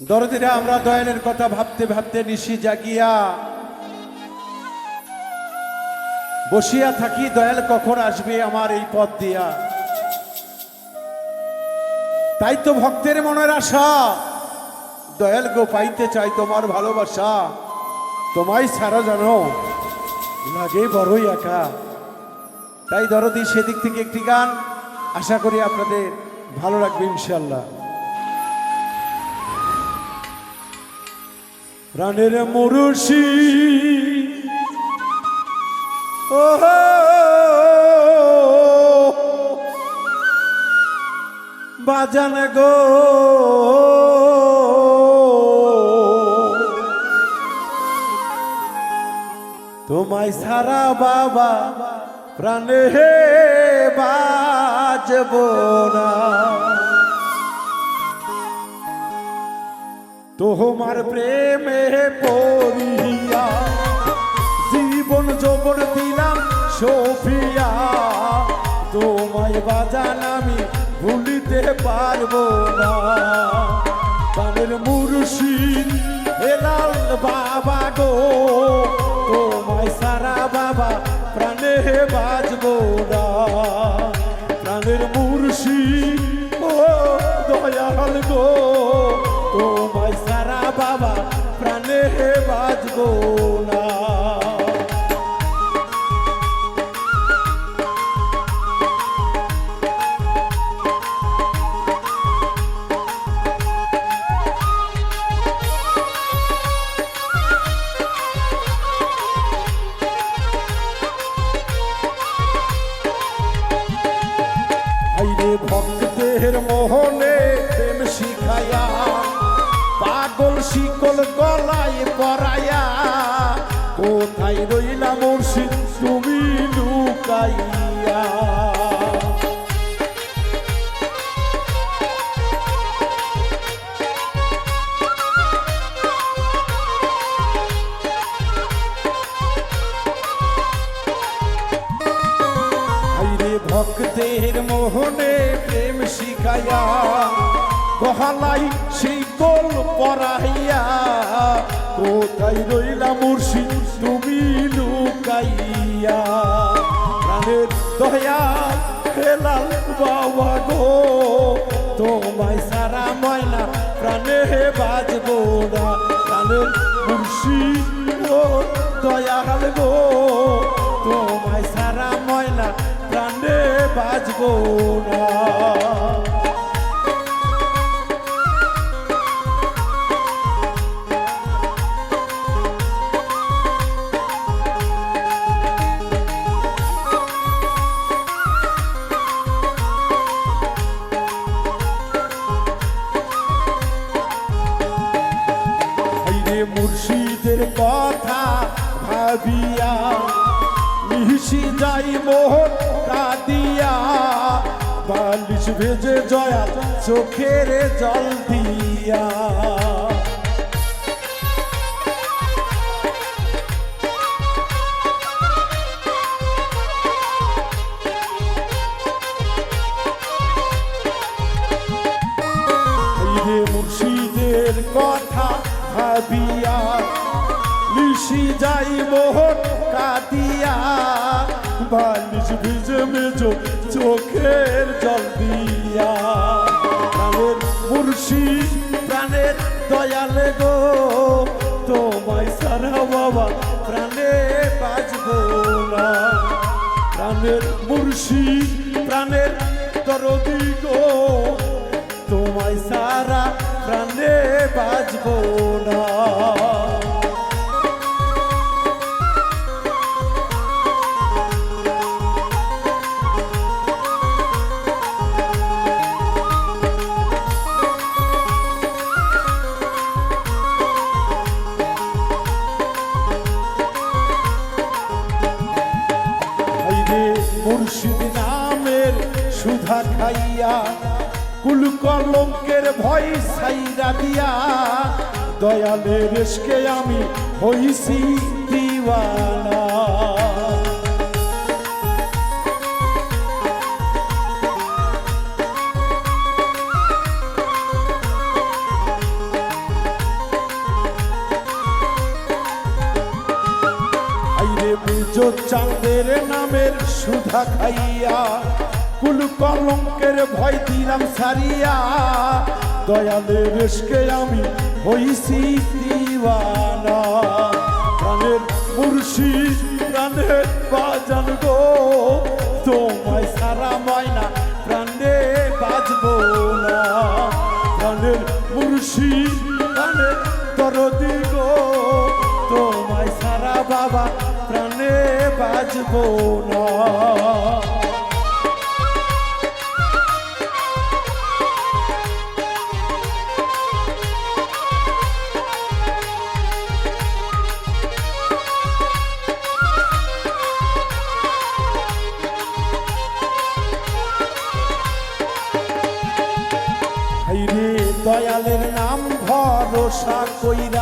দরদিরা, আমরা দয়ালের কথা ভাবতে ভাবতে নিশি জাগিয়া বসিয়া থাকি, দয়াল কখন আসবে আমার এই পথ দিয়া? তাই তো ভক্তের মনের আশা। দয়াল গো, পাইতে চাই তোমার ভালোবাসা। তোমায় ছাড়া জানো লাগে বড়ই একা। তাই দরদি, সেদিক থেকে একটি গান আশা করি আপনাদের ভালো লাগবে ইনশাল্লাহ প্রাণের মরুষি বাজান গো। তোমায় সারা বাবা প্রাণে বাজব না। তোমার প্রেমে পড়িয়া জীবন যৌবন দিলাম সোফিয়া। তোমায় বাজান আমি ভুলিতে পারব না। তাদের মুর্শিদ হেলাল বাবা গো, তোমায় সারা বাবা প্রাণে বাজবো না। প্রাণের মুর্শিদ ও দয়াল গো। বাজবো না। ভক্তের মোহনে শিকল গলায় পরায়া। কোথায় রইলা মুর্শিদ তুমি লুকাইয়া? ভক্তের মোহনে প্রেম শিখায়া গহালাই শিকল পরাইয়া কোথায় রইলা মুর্শিদ তুমি লুকাইয়া? প্রাণের দয়া হেলাল বাবা গো, তোমায় সারা ময়না প্রাণে হে বাজবো না। প্রাণের মুর্শিদ ও দয়াল গো, তোমায় সারা ময়না প্রাণে বাজবো না। ভাবিয়া মিশি যাই মোহন কাঁদিয়া বালিশ ভেজে জয়া চোখের জল দিয়া। মুর্শিদের কথা ভাবিয়া নিশি যাই মোহন কাঁদিয়া, বালিশ ভিজে মেজো চোখের জল দিয়া। প্রাণের প্রাণের দয়ালে গো, তোমায় সারা বাবা প্রাণে বাজবো না। প্রাণের মুর্শিদ, প্রাণের দরদি গো, তোমায় সারা প্রাণে বাজবো না। মুর্শিদ নামের সুধা খাইয়া কুল কলঙ্কের ভয় সাইরা দিয়া দয়ালের আমি হইছি দিওয়ানা। চাঁদের নামের সুধা খাইয়া, কুল কলঙ্কের ভয় দিলাম সারিয়া। দয়ালের রেশকে আমি হইছি দিওয়ানা। প্রাণের মুর্শিদ প্রাণের বাজান গো, তোমায় সারা ময়না প্রাণে বাজবো না। প্রাণের মুর্শিদ প্রাণের দরদি গো, তোমায় সারা বাবা দয়ালের নাম ভরসা কইরা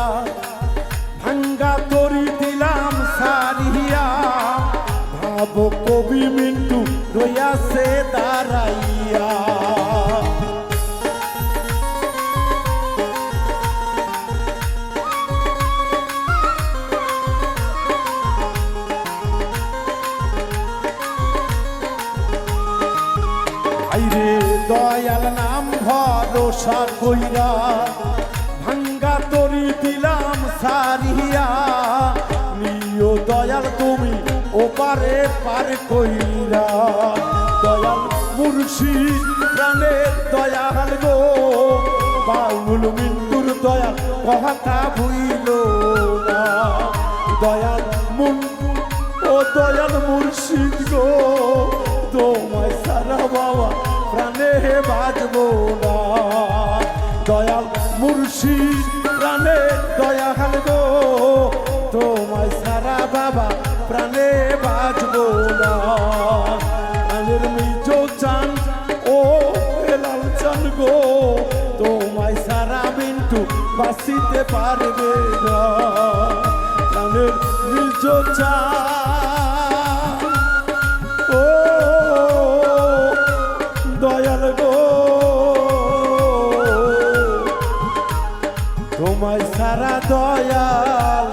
ভরসা কইরা ভাঙ্গা তরি দিলাম সারিয়া। নিও দয়াল তুমি ওপারে পার কইরা। দয়াল মুর্শিদ, প্রাণের দয়াল গো। বাউল মিন্টুর দয়াল কথা ভুইল না। দয়াল মুন ও দয়াল মুর্শিদ গো। মুর্শিদ প্রাণে দয়াল গো তোমায় সারা বাবা প্রাণে বাজবো না। প্রাণের মিজো চান ও লাল চান গো। তোমায় সারা বিন্টু বাঁচিতে পারবে না। প্রাণের মিজো চান ছাড়া দয়াল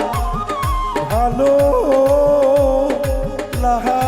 ভালো লাহা